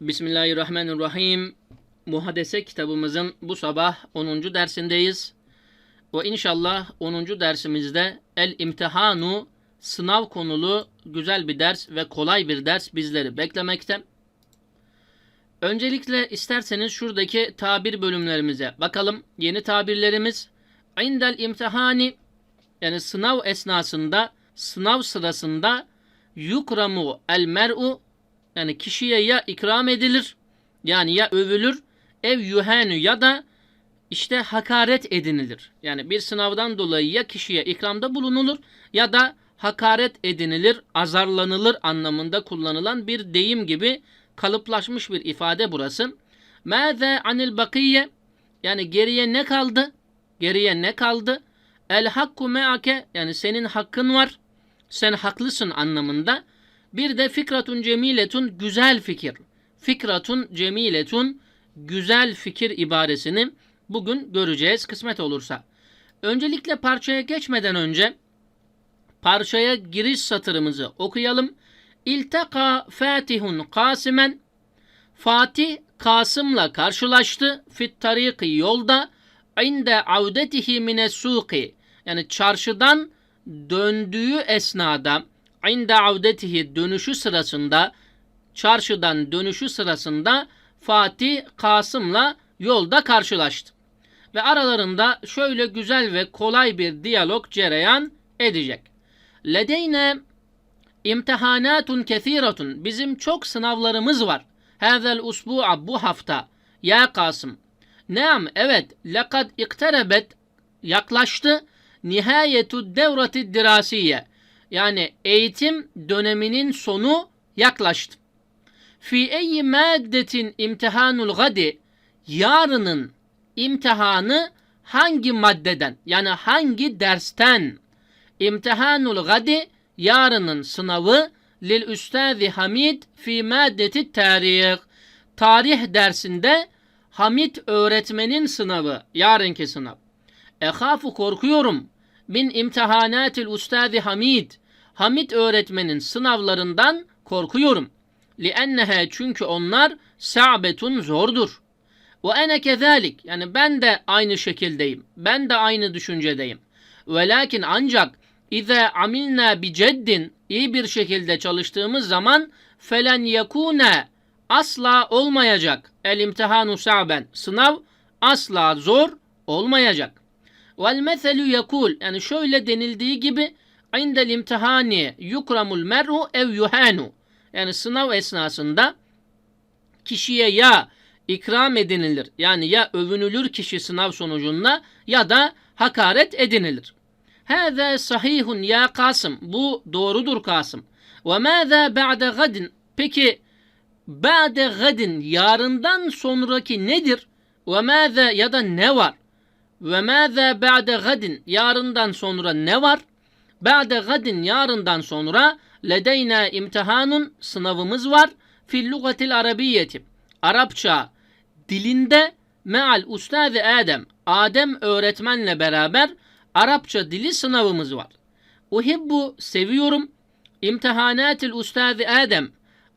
Bismillahirrahmanirrahim. Muhadese kitabımızın bu sabah 10. dersindeyiz. Ve inşallah 10. dersimizde El İmtihanu sınav konulu güzel bir ders ve kolay bir ders bizleri beklemekte. Öncelikle isterseniz şuradaki tabir bölümlerimize bakalım. Yeni tabirlerimiz indel imtihani yani sınav esnasında sınav sırasında yukramu el mer'u yani kişiye ya ikram edilir yani ya övülür ev yuhenu ya da işte hakaret edinilir. Yani bir sınavdan dolayı ya kişiye ikramda bulunulur ya da hakaret edinilir, azarlanılır anlamında kullanılan bir deyim gibi kalıplaşmış bir ifade burası. Mâze anil bakiye yani geriye ne kaldı? Geriye ne kaldı? El hakku me'ake yani senin hakkın var. Sen haklısın anlamında. Bir de fikratun cemiletun güzel fikir. Fikratun cemiletun güzel fikir ibaresini bugün göreceğiz kısmet olursa. Öncelikle parçaya geçmeden önce parçaya giriş satırımızı okuyalım. İltaka Fatihun Kasimen Fatih Kasım'la karşılaştı fit tariki yolda inde avdetihi mine suki yani çarşıdan döndüğü esnada inde avdetihi dönüşü sırasında çarşıdan dönüşü sırasında Fatih Kasım'la yolda karşılaştı. Ve aralarında şöyle güzel ve kolay bir diyalog cereyan edecek. Ledeyne imtihanatun kethiratun. Bizim çok sınavlarımız var. Hazel usbu'a bu hafta. Ya Kasım. Neam evet. Lekad ikterebet yaklaştı. Nihayetu devrati dirasiye. Yani eğitim döneminin sonu yaklaştı. Fi eyyi maddetin imtihanul gadi. Yarının imtihanı hangi maddeden yani hangi dersten imtihanul gadi yarının sınavı lil üstazi Hamid fi maddeti tarih tarih dersinde Hamid öğretmenin sınavı yarınki sınav ehafu korkuyorum bin imtihanatil ustazi Hamid Hamid öğretmenin sınavlarından korkuyorum liennehe çünkü onlar sa'betun zordur ve ene kezalik. Yani ben de aynı şekildeyim. Ben de aynı düşüncedeyim. Ve lakin ancak İze amilna bi ceddin iyi bir şekilde çalıştığımız zaman felen yekune asla olmayacak. El imtihanu sa'ben. Sınav asla zor olmayacak. Vel meselü yekul. Yani şöyle denildiği gibi indel imtihani yukramul mer'u ev yuhanu. Yani sınav esnasında kişiye ya ikram edinilir. Yani ya övünülür kişi sınav sonucunda ya da hakaret edinilir. Hâzâ sahihun ya Kasım. Bu doğrudur Kasım. Ve mâzâ ba'de gadin. Peki ba'de gadin yarından sonraki nedir? Ve mâzâ ya da ne var? Ve mâzâ ba'de gadin yarından sonra ne var? Ba'de gadin yarından sonra ledeyna imtihanun sınavımız var. Fil lugatil arabiyyeti. Arapça dilinde meal ustazi Adem, Adem öğretmenle beraber Arapça dili sınavımız var. Uhibbu seviyorum imtihanatil ustazi Adem,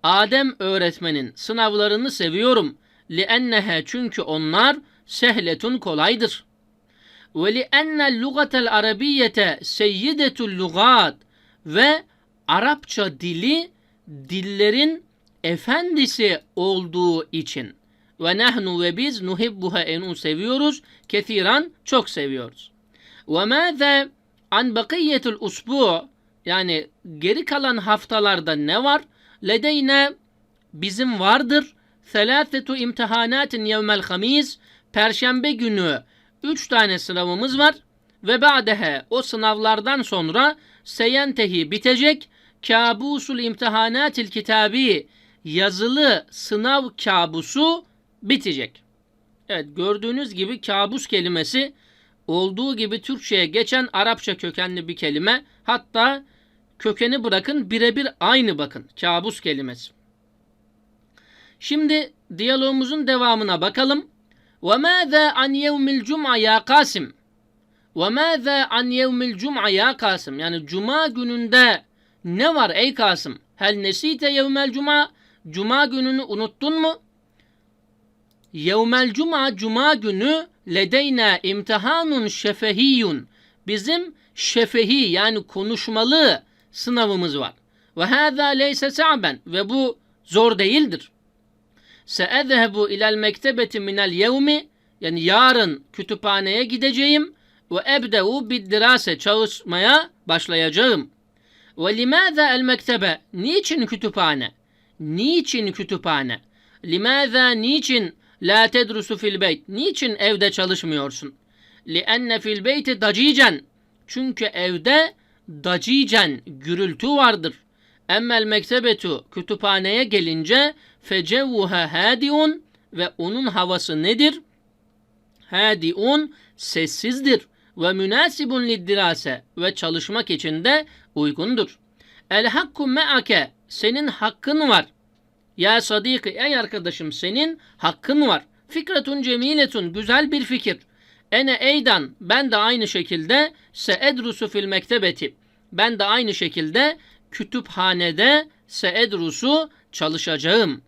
Adem öğretmenin sınavlarını seviyorum. Liennehe çünkü onlar sehletun kolaydır. Ve liennel lugatel arabiyete seyyidetul lugat ve Arapça dili dillerin efendisi olduğu için ve nahnu ve biz nuhibbuha enu seviyoruz. Kethiran çok seviyoruz. Ve mâze an bakiyetul usbu yani geri kalan haftalarda ne var? Ledeyne bizim vardır. Selâsetu imtihanatin yevmel hamis Perşembe günü üç tane sınavımız var. Ve ba'dehe o sınavlardan sonra seyentehi bitecek. Kabusul imtihanatil kitabi yazılı sınav kabusu bitecek. Evet gördüğünüz gibi kabus kelimesi olduğu gibi Türkçe'ye geçen Arapça kökenli bir kelime. Hatta kökeni bırakın birebir aynı bakın. Kabus kelimesi. Şimdi diyalogumuzun devamına bakalım. وَمَاذَا عَنْ يَوْمِ الْجُمْعَ ya Kasım? وَمَاذَا عَنْ يَوْمِ الْجُمْعَ ya Kasım? Yani cuma gününde ne var ey Kasım? Hel nesite yevmel cuma? Cuma gününü unuttun mu? Yevmel cuma cuma günü ledeyna imtihanun şefehiyun. Bizim şefehi yani konuşmalı sınavımız var. Ve hâzâ leyse sa'ben ve bu zor değildir. Seezhebu ilel mektebeti minel yevmi yani yarın kütüphaneye gideceğim ve ebde'u biddirase çalışmaya başlayacağım. Ve limâzâ el mektebe niçin kütüphane? Niçin kütüphane? Limâzâ niçin la tedrusu fil beyt? Niçin evde çalışmıyorsun? Lienne fil beyti dacicen. Çünkü evde dacicen gürültü vardır. Emmel mektebetu kütüphaneye gelince fecevvuha hadiun ve onun havası nedir? Hadiun sessizdir ve münasibun liddirase ve çalışmak için de uygundur. El hakku me'ake senin hakkın var. Ya sadiki ey arkadaşım senin hakkın var. Fikretun cemiletun güzel bir fikir. Ene eydan ben de aynı şekilde seedrusu fil mektebeti. Ben de aynı şekilde kütüphanede seedrusu çalışacağım.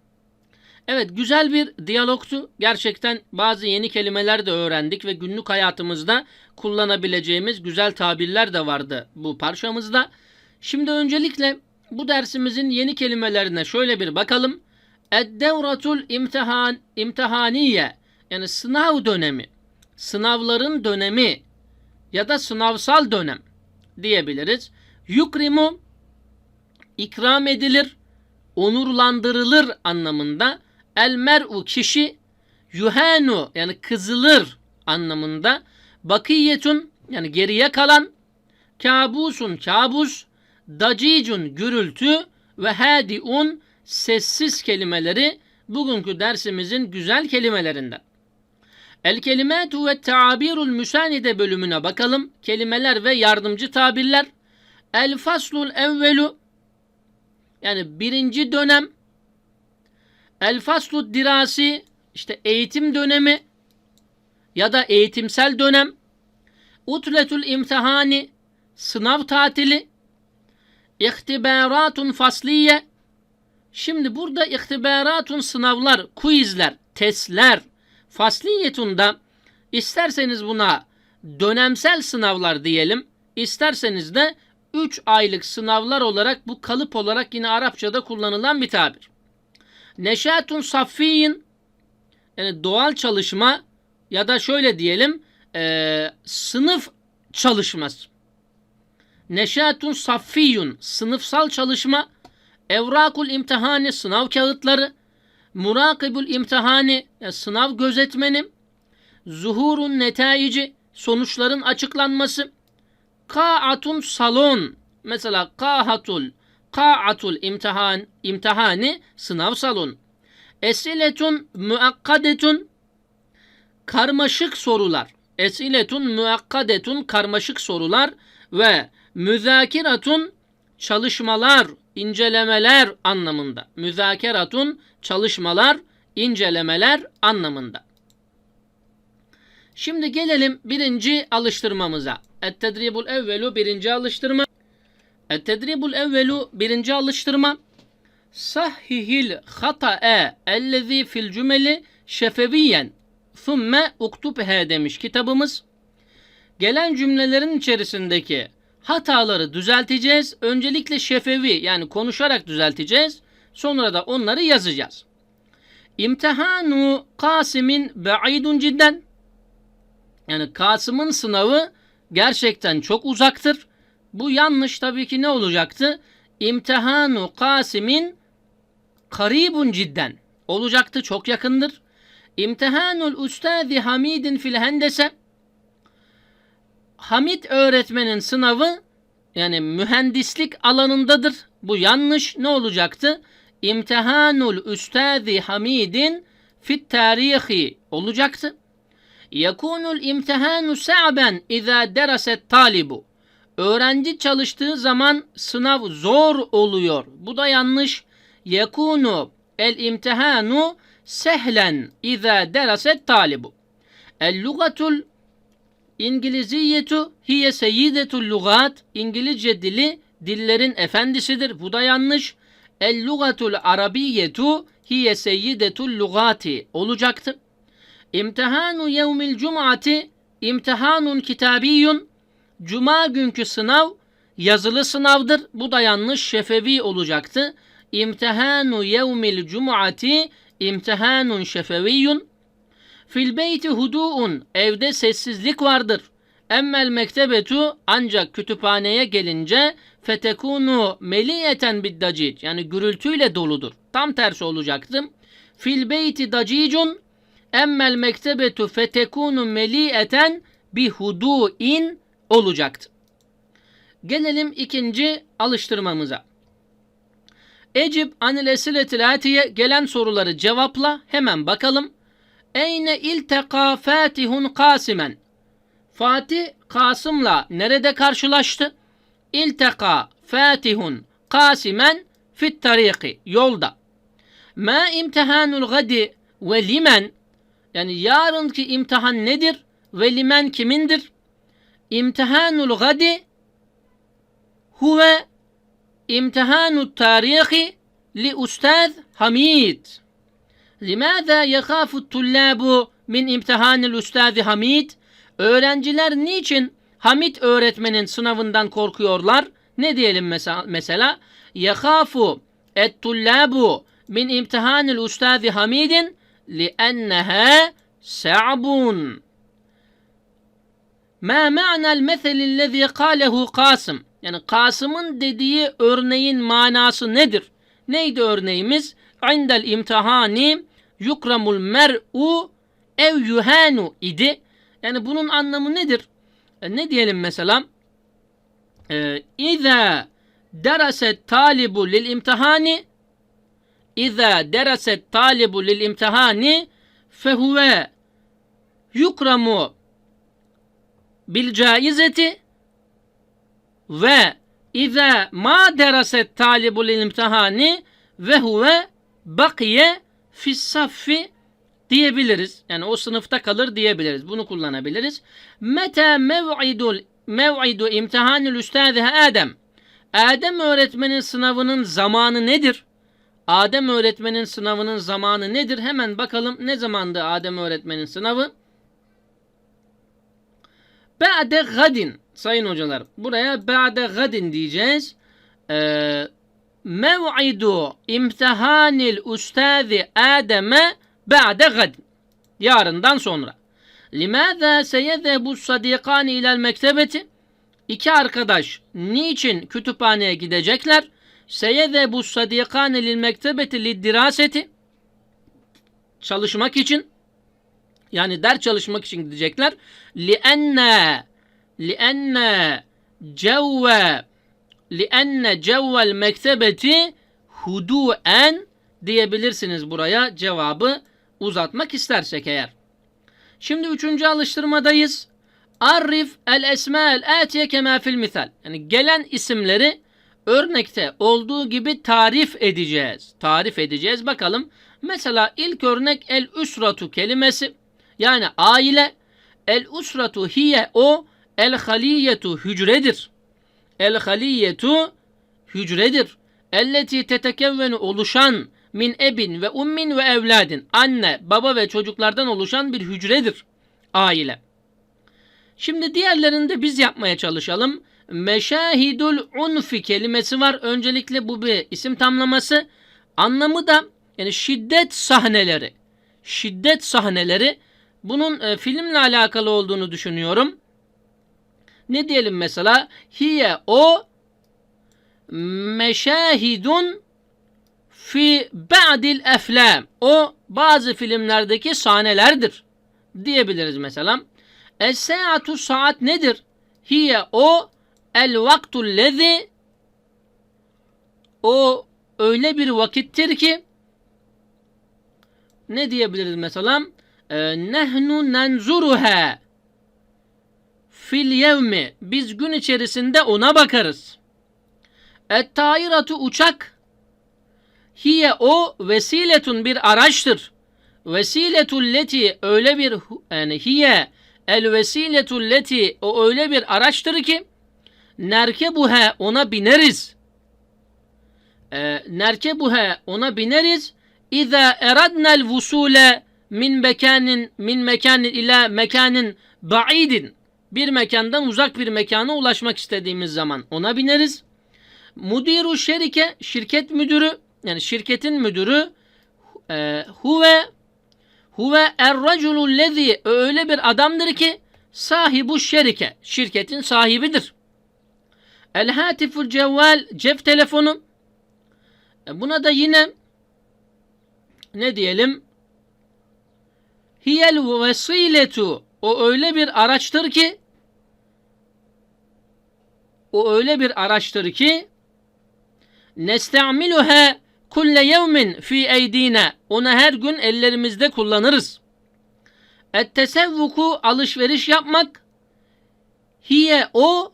Evet güzel bir diyalogtu. Gerçekten bazı yeni kelimeler de öğrendik ve günlük hayatımızda kullanabileceğimiz güzel tabirler de vardı bu parçamızda. Şimdi öncelikle bu dersimizin yeni kelimelerine şöyle bir bakalım. Eddevratul imtihan imtihaniye yani sınav dönemi, sınavların dönemi ya da sınavsal dönem diyebiliriz. Yukrimu ikram edilir, onurlandırılır anlamında. El mer'u kişi yuhanu yani kızılır anlamında. Bakiyetun yani geriye kalan kabusun kabus dacicun gürültü ve hadiun sessiz kelimeleri bugünkü dersimizin güzel kelimelerinden. El kelimetu ve tabirul müsanide bölümüne bakalım. Kelimeler ve yardımcı tabirler. El faslul evvelu yani birinci dönem. El faslu dirasi işte eğitim dönemi ya da eğitimsel dönem. Utletul imtihani sınav tatili. İhtibaratun fasliye. Şimdi burada ihtibaratun sınavlar, quizler, testler, fasliyetunda isterseniz buna dönemsel sınavlar diyelim, isterseniz de 3 aylık sınavlar olarak bu kalıp olarak yine Arapçada kullanılan bir tabir. Neşatun saffiyin yani doğal çalışma ya da şöyle diyelim e, sınıf çalışması. Neşatun saffiyun sınıfsal çalışma. Evrakul imtihani sınav kağıtları. Murakibul imtihani yani sınav gözetmeni. Zuhurun netaici sonuçların açıklanması. Ka'atun salon mesela ka'atul ka'atul imtihan imtihani sınav salon. Esiletun muakkadetun karmaşık sorular. Esiletun muakkadetun karmaşık sorular ve müzakiratun çalışmalar, incelemeler anlamında. Müzakeratun çalışmalar, incelemeler anlamında. Şimdi gelelim birinci alıştırmamıza. Et-tedribul evvelu birinci alıştırma. Et-tedribul evvelu birinci alıştırma. Sahhihil hata'e ellezî fil cümeli şefeviyen thumme uktubhe demiş kitabımız. Gelen cümlelerin içerisindeki hataları düzelteceğiz. Öncelikle şefevi yani konuşarak düzelteceğiz. Sonra da onları yazacağız. İmtihanu Kasım'ın ba'idun cidden. Yani Kasım'ın sınavı gerçekten çok uzaktır. Bu yanlış tabii ki ne olacaktı? İmtihanu Kasım'ın karibun cidden. Olacaktı çok yakındır. İmtihanul Üstazi Hamidin fil hendese Hamid öğretmenin sınavı yani mühendislik alanındadır. Bu yanlış. Ne olacaktı? İmtihanul Üstazi Hamidin fit tarihi olacaktı. Yekunul imtihanu sa'ben izâ deraset talibu. Öğrenci çalıştığı zaman sınav zor oluyor. Bu da yanlış. Yekunu el imtihanu sehlen izâ deraset talibu. El lugatul İngiliziyetu hiye seyyidetul lugat. İngilizce dili dillerin efendisidir. Bu da yanlış. El lugatul arabiyyetu hiye seyyidetul lugati olacaktı. İmtihanu yevmil cum'ati imtihanun kitabiyyun Cuma günkü sınav yazılı sınavdır. Bu da yanlış şefevi olacaktı. İmtihanu yevmil cum'ati imtihanun şefeviyyun Fil beyti hudu'un evde sessizlik vardır. Emmel mektebetu ancak kütüphaneye gelince fetekunu meliyeten biddacid yani gürültüyle doludur. Tam tersi olacaktı. Fil beyti dacicun emmel mektebetu fetekunu meliyeten bi hudu'in olacaktı. Gelelim ikinci alıştırmamıza. Ecib anil esiletil atiye gelen soruları cevapla hemen bakalım. Eyne ilteka Fatihun Kasimen. Fatih Kasım'la nerede karşılaştı? İlteka Fatihun Kasimen fit tariki yolda. Ma imtihanul gadi ve limen yani yarınki imtihan nedir ve limen kimindir? İmtihanul gadi huve imtihanut tarihi li ustaz Hamid. Limaza yakafu tullabu min imtihanil ustazi Hamid? Öğrenciler niçin Hamid öğretmenin sınavından korkuyorlar? Ne diyelim mesela? mesela yakafu et tullabu min imtihanil ustazi Hamidin li enneha sa'bun. Ma ma'na'l mesel kâlehu Kasım? Yani Kasım'ın dediği örneğin manası nedir? Neydi örneğimiz? İndel imtihani yukramul mer'u ev yuhanu idi. Yani bunun anlamı nedir? E, ne diyelim mesela? E, İza deraset talibu lil imtihani İza deraset talibu lil imtihani fehuve yukramu bil caizeti ve İza ma deraset talibu lil imtihani ve huve bakiye fissaffi diyebiliriz. Yani o sınıfta kalır diyebiliriz. Bunu kullanabiliriz. Meta mev'idul mev'idu imtihanil üstazihe Adem. Adem öğretmenin sınavının zamanı nedir? Adem öğretmenin sınavının zamanı nedir? Hemen bakalım ne zamandı Adem öğretmenin sınavı? Ba'de gadin sayın hocalar. Buraya ba'de gadin diyeceğiz. Ee, mev'idu imtihanil ustazi Adem'e ba'de gad. Yarından sonra. Limaza seyezebu sadikani ilel mektebeti? İki arkadaş niçin kütüphaneye gidecekler? Seyezebu sadikani lil mektebeti lid diraseti? Çalışmak için. Yani ders çalışmak için gidecekler. Lienne lienne cevve lienne cevvel mektebeti huduen diyebilirsiniz buraya cevabı uzatmak istersek eğer. Şimdi üçüncü alıştırmadayız. Arif el esma'el atiye kema fil misal. Yani gelen isimleri örnekte olduğu gibi tarif edeceğiz. Tarif edeceğiz. Bakalım. Mesela ilk örnek el usratu kelimesi. Yani aile. El usratu hiye o. El haliyetu hücredir. El haliyetu hücredir. Elleti tetekevvenu oluşan min ebin ve ummin ve evladin. Anne, baba ve çocuklardan oluşan bir hücredir aile. Şimdi diğerlerini de biz yapmaya çalışalım. Meşahidul unfi kelimesi var. Öncelikle bu bir isim tamlaması. Anlamı da yani şiddet sahneleri. Şiddet sahneleri. Bunun e, filmle alakalı olduğunu düşünüyorum. Ne diyelim mesela? Hiye o meşahidun fi ba'dil eflam. O bazı filmlerdeki sahnelerdir diyebiliriz mesela. Es-saatu saat nedir? Hiye o el vaktul lezi o öyle bir vakittir ki ne diyebiliriz mesela? E, nehnu nenzuruha fil yevmi biz gün içerisinde ona bakarız. Et tairatu uçak hiye o vesiletun bir araçtır. Vesiletul leti öyle bir yani hiye el vesiletul leti o öyle bir araçtır ki nerkebuhe ona bineriz. e, nerkebuhe ona bineriz. İza eradnel vusule min mekanin min mekanin ila mekanin ba'idin bir mekandan uzak bir mekana ulaşmak istediğimiz zaman ona bineriz. Mudiru şerike şirket müdürü yani şirketin müdürü e, huve huve er-raculu lezi öyle bir adamdır ki sahibu şerike şirketin sahibidir. El hatiful cevval cep telefonu e, buna da yine ne diyelim hiyel vesiletu o öyle bir araçtır ki o öyle bir araçtır ki nesta'miluha kulle yevmin fi eydina onu her gün ellerimizde kullanırız. Et tesevvuku alışveriş yapmak hiye o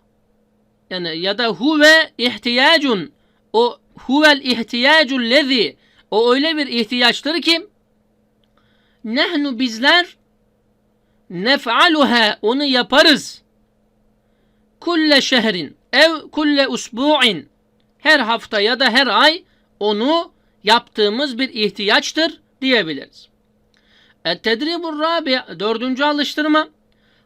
yani ya da huve ihtiyacun. O huvel ihtiyacul lezi. O öyle bir ihtiyaçtır ki nehnu bizler nef'aluha onu yaparız. Kulle şehrin ev kulle usbu'in her hafta ya da her ay onu yaptığımız bir ihtiyaçtır diyebiliriz. Et-tedribur rabi dördüncü alıştırma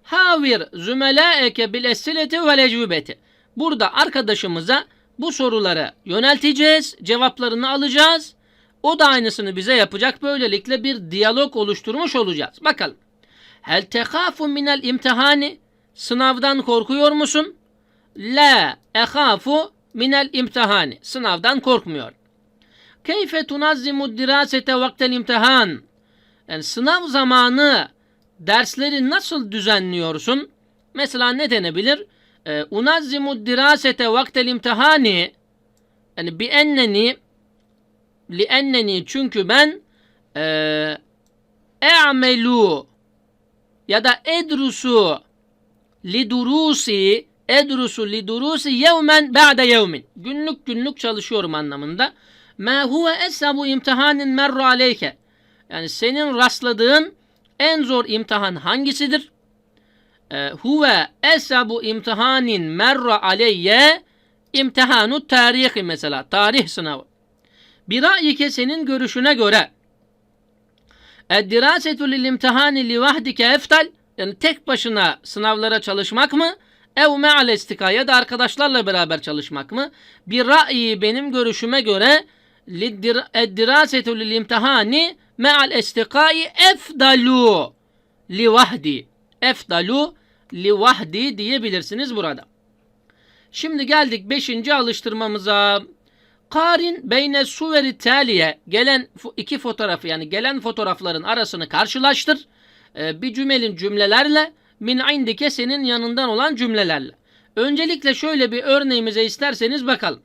Havir zümelaeke bil esileti vel ecvübeti. Burada arkadaşımıza bu soruları yönelteceğiz, cevaplarını alacağız. O da aynısını bize yapacak. Böylelikle bir diyalog oluşturmuş olacağız. Bakalım. Hel tehafu minel imtihani? Sınavdan korkuyor musun? La ehafu minel imtihani. Sınavdan korkmuyor. Keyfe tunazzimu dirasete vaktel imtihan? Yani sınav zamanı dersleri nasıl düzenliyorsun? Mesela ne denebilir? Ee, unazzimu dirasete vaktel imtihani yani bi enneni enneni çünkü ben e, e'melu ya da edrusu li durusi edrusu li durusi yevmen ba'de yevmin günlük günlük çalışıyorum anlamında ma huve esabu imtihanin merru aleyke yani senin rastladığın en zor imtihan hangisidir? Ee, huve esabu imtihanin merra aleyye imtihanu tarihi mesela tarih sınavı. Bir ra'yike senin görüşüne göre Eddirasetu lil imtihani li vahdike eftal yani tek başına sınavlara çalışmak mı? Ev me'al istika ya da arkadaşlarla beraber çalışmak mı? Bir ra'yi benim görüşüme göre eddirasetu lil imtihani me'al istikai efdalu li. Efdalu li vahdi diyebilirsiniz burada. Şimdi geldik 5. alıştırmamıza. Karin beyne suveri taliye gelen iki fotoğrafı yani gelen fotoğrafların arasını karşılaştır. Ee, bir cümelin cümlelerle min indike senin yanından olan cümlelerle. Öncelikle şöyle bir örneğimize isterseniz bakalım.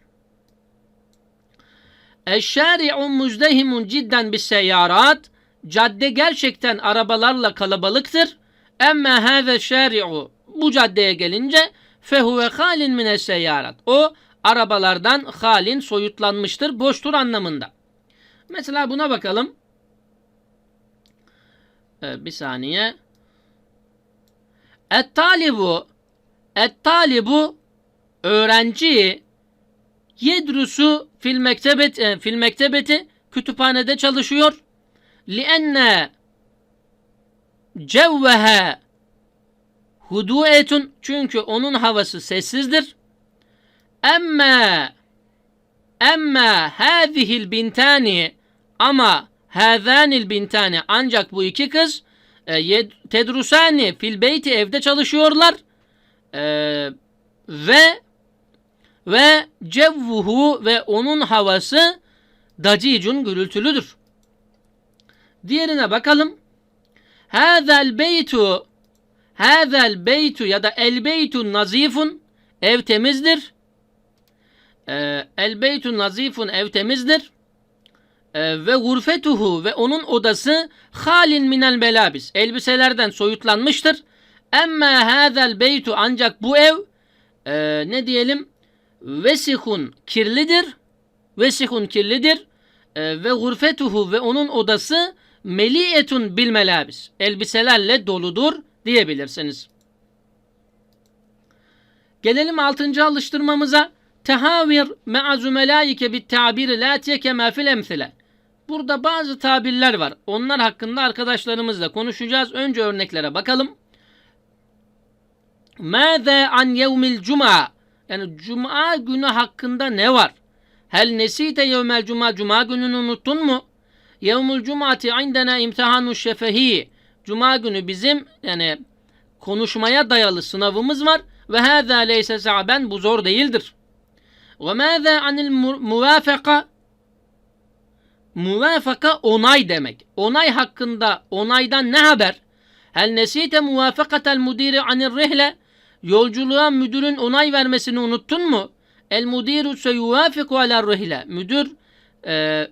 Eşşari'un muzdehimun cidden bis seyyarat. Cadde gerçekten arabalarla kalabalıktır. Emme hâze şari'u bu caddeye gelince fehuve halin mine seyyarat. O arabalardan halin soyutlanmıştır, boştur anlamında. Mesela buna bakalım. Ee, bir saniye. Et talibu Et talibu öğrenci yedrusu fil mektebet e, fil mektebeti kütüphanede çalışıyor. Li enne cevveha huduetun çünkü onun havası sessizdir. Emme emme hâzihil bintani ama hâzânil bintani ancak bu iki kız e, tedrusani fil beyti evde çalışıyorlar e, ve ve cevvuhu ve onun havası dacicun gürültülüdür. Diğerine bakalım. Hâzel beytu Hâzel beytu ya da el beytu nazifun ev temizdir. Ee, el beytu nazifun ev temizdir. Ee, ve gurfetuhu ve onun odası halin minel melabis elbiselerden soyutlanmıştır. Emme hâzel beytu ancak bu ev e, ne diyelim vesihun kirlidir. Vesihun kirlidir. E, ve gurfetuhu ve onun odası meliyetun bil melabis elbiselerle doludur diyebilirsiniz. Gelelim altıncı alıştırmamıza. Tehavir ma'a zumelaike bit tabiri la kema fil emsile. Burada bazı tabirler var. Onlar hakkında arkadaşlarımızla konuşacağız. Önce örneklere bakalım. Mâze an yevmil cuma. Yani cuma günü hakkında ne var? Hel nesite yevmel cuma. Cuma gününü unuttun mu? Yevmul cumati indena imtihanu şefehi. Cuma günü bizim yani konuşmaya dayalı sınavımız var. Ve hâzâ leyse sa'ben. Bu zor değildir. Anil mu- muvâfeka. Muvafaka onay demek. Onay hakkında onaydan ne haber? Hel nesite muvafakatel mudiri anir rihle. Yolculuğa müdürün onay vermesini unuttun mu? El mudiru seyuvafiku aler rihle. Müdür e,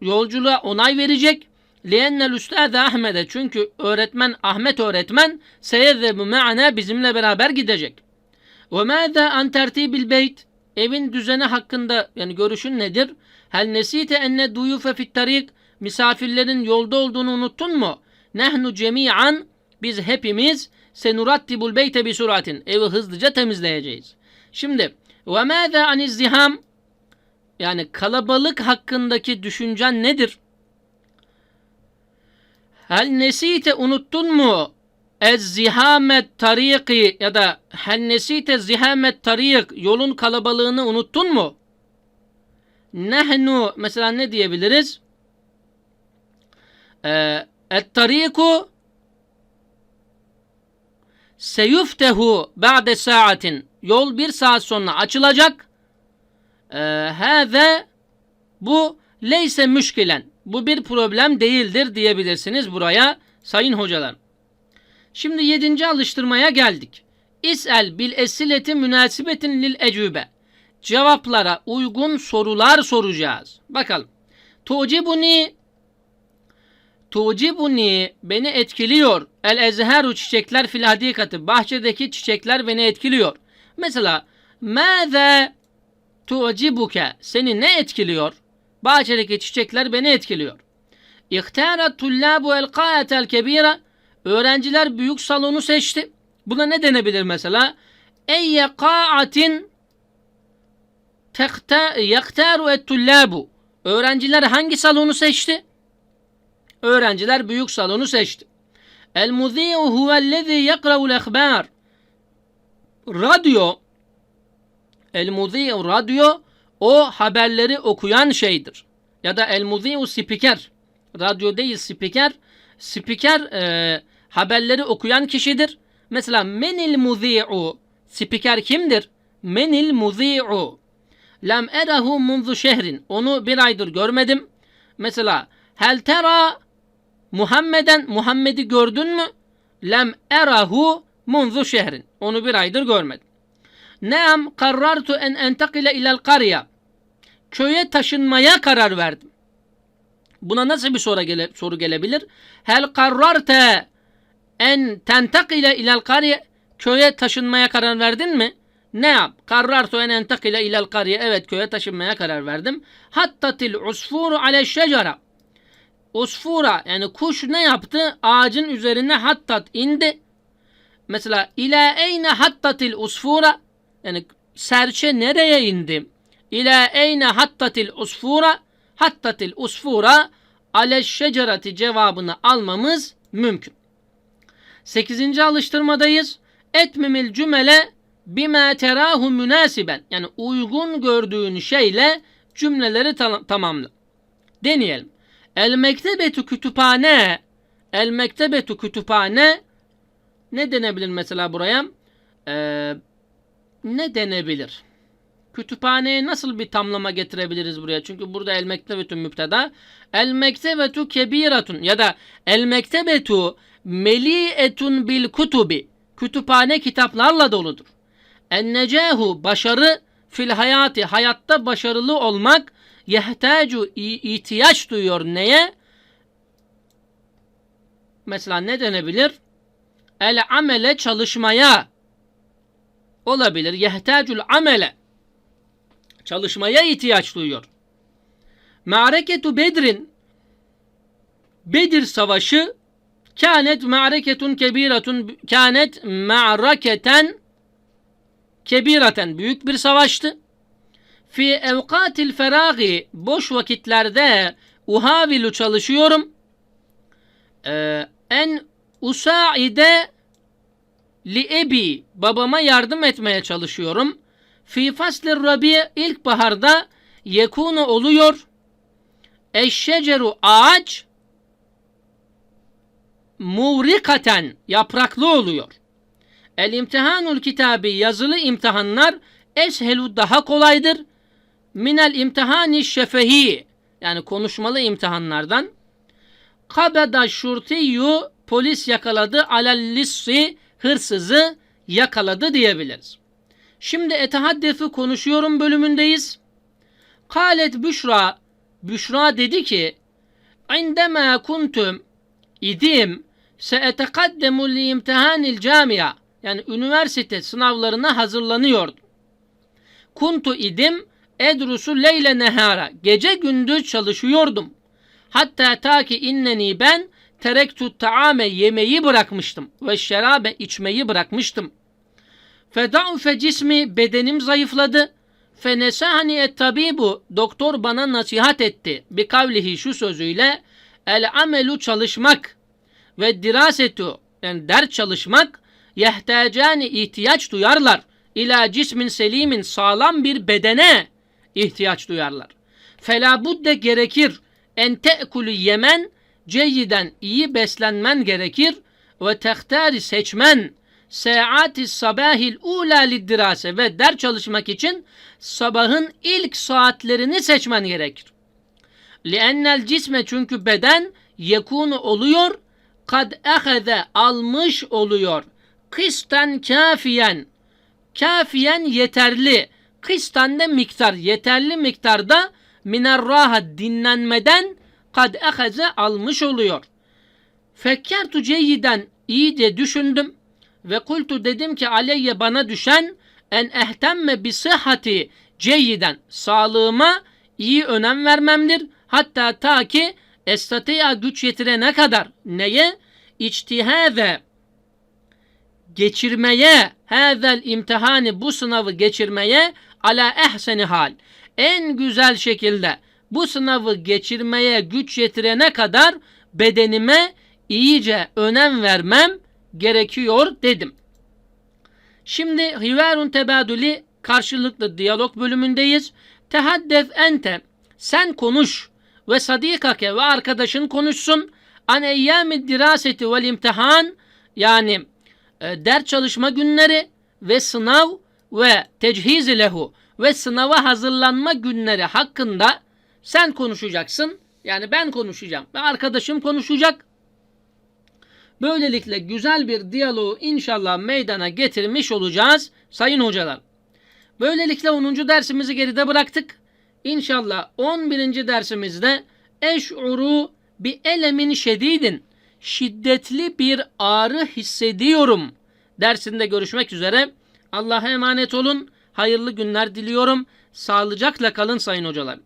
yolculuğa onay verecek. Liennel üstâze Ahmet'e. Çünkü öğretmen Ahmet öğretmen seyezzebu me'ana bizimle beraber gidecek. Ve mâzâ an tertibil beyt. Evin düzeni hakkında yani görüşün nedir? Hel nesite enne duyufe fit tarik. Misafirlerin yolda olduğunu unuttun mu? Nehnu cemi'an biz hepimiz senurattibul beyte bi suratin. Evi hızlıca temizleyeceğiz. Şimdi ve mâzâ aniz ziham yani kalabalık hakkındaki düşüncen nedir? Hel nesite unuttun mu? Ez zihamet ya da hel nesite zihamet tarik yolun kalabalığını unuttun mu? Nehnu mesela ne diyebiliriz? Ee, et tariku seyuftehu ba'de saatin yol bir saat sonra açılacak. Hâze bu leyse müşkilen. Bu bir problem değildir diyebilirsiniz buraya sayın hocalar. Şimdi yedinci alıştırmaya geldik. İs'el bil esileti münasibetin lil ecübe. Cevaplara uygun sorular soracağız. Bakalım. Tucibuni Tucibuni beni etkiliyor. El ezheru çiçekler fil hadikati. Bahçedeki çiçekler beni etkiliyor. Mesela Mâze tucibuke seni ne etkiliyor? Bahçedeki çiçekler beni etkiliyor. İhtara tullabu el kâetel kebira öğrenciler büyük salonu seçti. Buna ne denebilir mesela? Eyye kâatin yaktaru et tullabu öğrenciler hangi salonu seçti? Öğrenciler büyük salonu seçti. El muzi'u huvellezî yakra'ul ehbâr Radyo El muzi'u radyo o haberleri okuyan şeydir. Ya da el muzi'u spiker. Radyo değil spiker. Spiker e, haberleri okuyan kişidir. Mesela menil muzi'u spiker kimdir? Menil muzi'u Lem erahu munzu şehrin. Onu bir aydır görmedim. Mesela hel tera Muhammeden Muhammed'i gördün mü? Lem erahu munzu şehrin. Onu bir aydır görmedim. Neam karartu en entakile ilel karya. Köye taşınmaya karar verdim. Buna nasıl bir soru, gele, soru gelebilir? Hel kararte en tentakile ilel karya. Köye taşınmaya karar verdin mi? Ne yap? Karartu en entakile ilel karye. Evet köye taşınmaya karar verdim. Hattatil usfuru ale şecera. Usfura yani kuş ne yaptı? Ağacın üzerine hattat indi. Mesela ila eyne hattatil usfura yani serçe nereye indi? İla eyne hattatil usfura hattatil usfura ale şecerati cevabını almamız mümkün. Sekizinci alıştırmadayız. Etmemil cümle bima terahu münasiben yani uygun gördüğün şeyle cümleleri tam- tamamla. Deneyelim. El mektebetu kütüphane El mektebetu kütüphane ne denebilir mesela buraya? Ee, ne denebilir? Kütüphaneye nasıl bir tamlama getirebiliriz buraya? Çünkü burada el mektebetu müpteda. El mektebetu kebiratun ya da el mektebetu meli'etun bil kutubi. Kütüphane kitaplarla doludur. En başarı fil hayati hayatta başarılı olmak yehtaju ihtiyaç duyuyor neye? Mesela ne denebilir? El amele çalışmaya olabilir. Yehtacul amele çalışmaya ihtiyaç duyuyor. Ma'reketu Bedrin Bedir savaşı kânet ma'reketun kebiratun kânet ma'raketen kebiraten büyük bir savaştı. fi evkatil feragi boş vakitlerde uhavilu çalışıyorum. Ee, en usaide li ebi babama yardım etmeye çalışıyorum. Fi faslir rabi ilkbaharda yekunu oluyor. Eşşeceru ağaç muvrikaten yapraklı oluyor. El imtihanul kitabi yazılı imtihanlar eshelu daha kolaydır. Minel imtihani şefehi yani konuşmalı imtihanlardan. Kabeda şurtiyyu polis yakaladı alel lissi hırsızı yakaladı diyebiliriz. Şimdi etehaddefu konuşuyorum bölümündeyiz. Kalet Büşra Büşra dedi ki indema kuntum idim seetekaddemu li imtihanil camia yani üniversite sınavlarına hazırlanıyordum. Kuntu idim edrusu leyle nehara gece gündüz çalışıyordum. Hatta ta ki inneni ben terektu taame yemeği bırakmıştım ve şerabe içmeyi bırakmıştım. Feda'ufe cismi bedenim zayıfladı. Fenesahani et tabibu doktor bana nasihat etti. Bir kavlihi şu sözüyle el amelu çalışmak ve dirasetu yani ders çalışmak yehtecani ihtiyaç duyarlar. İla cismin selimin sağlam bir bedene ihtiyaç duyarlar. Fela budde gerekir en te'kulü yemen ceyyiden iyi beslenmen gerekir ve tehtari seçmen saati sabahil ula liddirase ve ders çalışmak için sabahın ilk saatlerini seçmen gerekir. Liennel cisme çünkü beden yekunu oluyor kad eheze almış oluyor. Kıstan kafiyen kafiyen yeterli. Kıstan de miktar yeterli miktarda miner rahat dinlenmeden kad eheze almış oluyor. Fekkertu ceyyiden iyice düşündüm ve kultu dedim ki aleyye bana düşen en ehtemme bi sıhhati ceyyiden sağlığıma iyi önem vermemdir. Hatta ta ki estatiya güç yetirene kadar neye? İçtihade geçirmeye hazel imtihani bu sınavı geçirmeye ala ehseni hal en güzel şekilde bu sınavı geçirmeye güç yetirene kadar bedenime iyice önem vermem gerekiyor dedim. Şimdi hivarun tebadülü karşılıklı diyalog bölümündeyiz. Tehaddef ente sen konuş ve sadikake ve arkadaşın konuşsun. An eyyami diraseti vel imtihan yani e, ders çalışma günleri ve sınav ve techizi lehu ve sınava hazırlanma günleri hakkında sen konuşacaksın. Yani ben konuşacağım ve arkadaşım konuşacak. Böylelikle güzel bir diyaloğu inşallah meydana getirmiş olacağız sayın hocalar. Böylelikle 10. dersimizi geride bıraktık. İnşallah 11. dersimizde eş'uru bir elemin şedidin şiddetli bir ağrı hissediyorum dersinde görüşmek üzere. Allah'a emanet olun. Hayırlı günler diliyorum. Sağlıcakla kalın sayın hocalar.